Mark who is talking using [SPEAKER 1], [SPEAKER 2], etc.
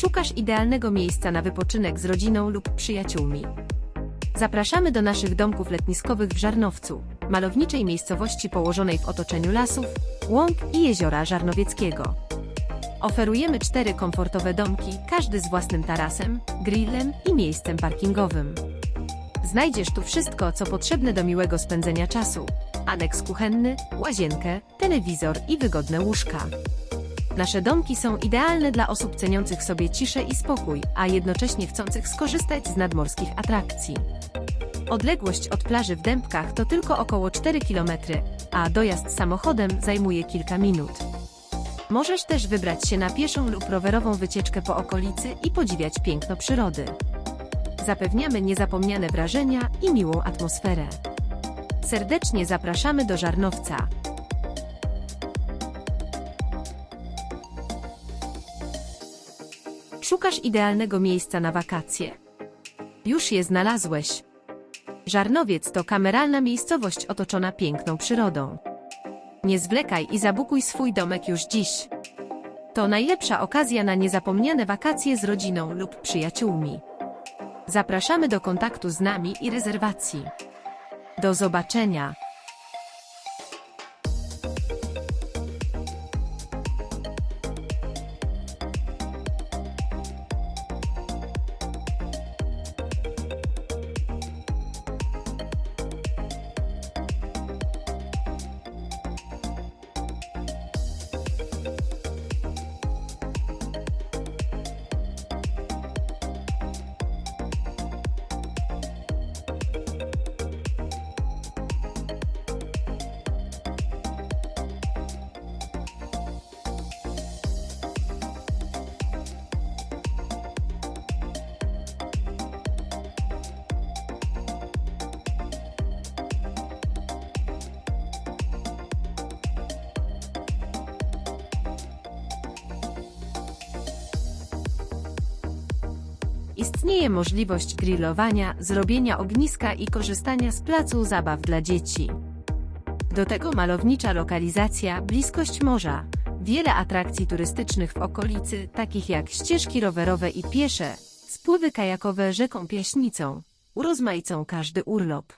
[SPEAKER 1] Szukasz idealnego miejsca na wypoczynek z rodziną lub przyjaciółmi. Zapraszamy do naszych domków letniskowych w Żarnowcu, malowniczej miejscowości położonej w otoczeniu lasów, łąk i jeziora Żarnowieckiego. Oferujemy cztery komfortowe domki, każdy z własnym tarasem, grillem i miejscem parkingowym. Znajdziesz tu wszystko, co potrzebne do miłego spędzenia czasu. Aneks kuchenny, łazienkę, telewizor i wygodne łóżka. Nasze domki są idealne dla osób ceniących sobie ciszę i spokój, a jednocześnie chcących skorzystać z nadmorskich atrakcji. Odległość od plaży w Dębkach to tylko około 4 km, a dojazd samochodem zajmuje kilka minut. Możesz też wybrać się na pieszą lub rowerową wycieczkę po okolicy i podziwiać piękno przyrody. Zapewniamy niezapomniane wrażenia i miłą atmosferę. Serdecznie zapraszamy do Żarnowca. Szukasz idealnego miejsca na wakacje. Już je znalazłeś. Żarnowiec to kameralna miejscowość otoczona piękną przyrodą. Nie zwlekaj i zabukuj swój domek już dziś. To najlepsza okazja na niezapomniane wakacje z rodziną lub przyjaciółmi. Zapraszamy do kontaktu z nami i rezerwacji. Do zobaczenia. Istnieje możliwość grillowania, zrobienia ogniska i korzystania z placu zabaw dla dzieci. Do tego malownicza lokalizacja, bliskość morza, wiele atrakcji turystycznych w okolicy, takich jak ścieżki rowerowe i piesze, spływy kajakowe rzeką Piaśnicą, urozmaicą każdy urlop.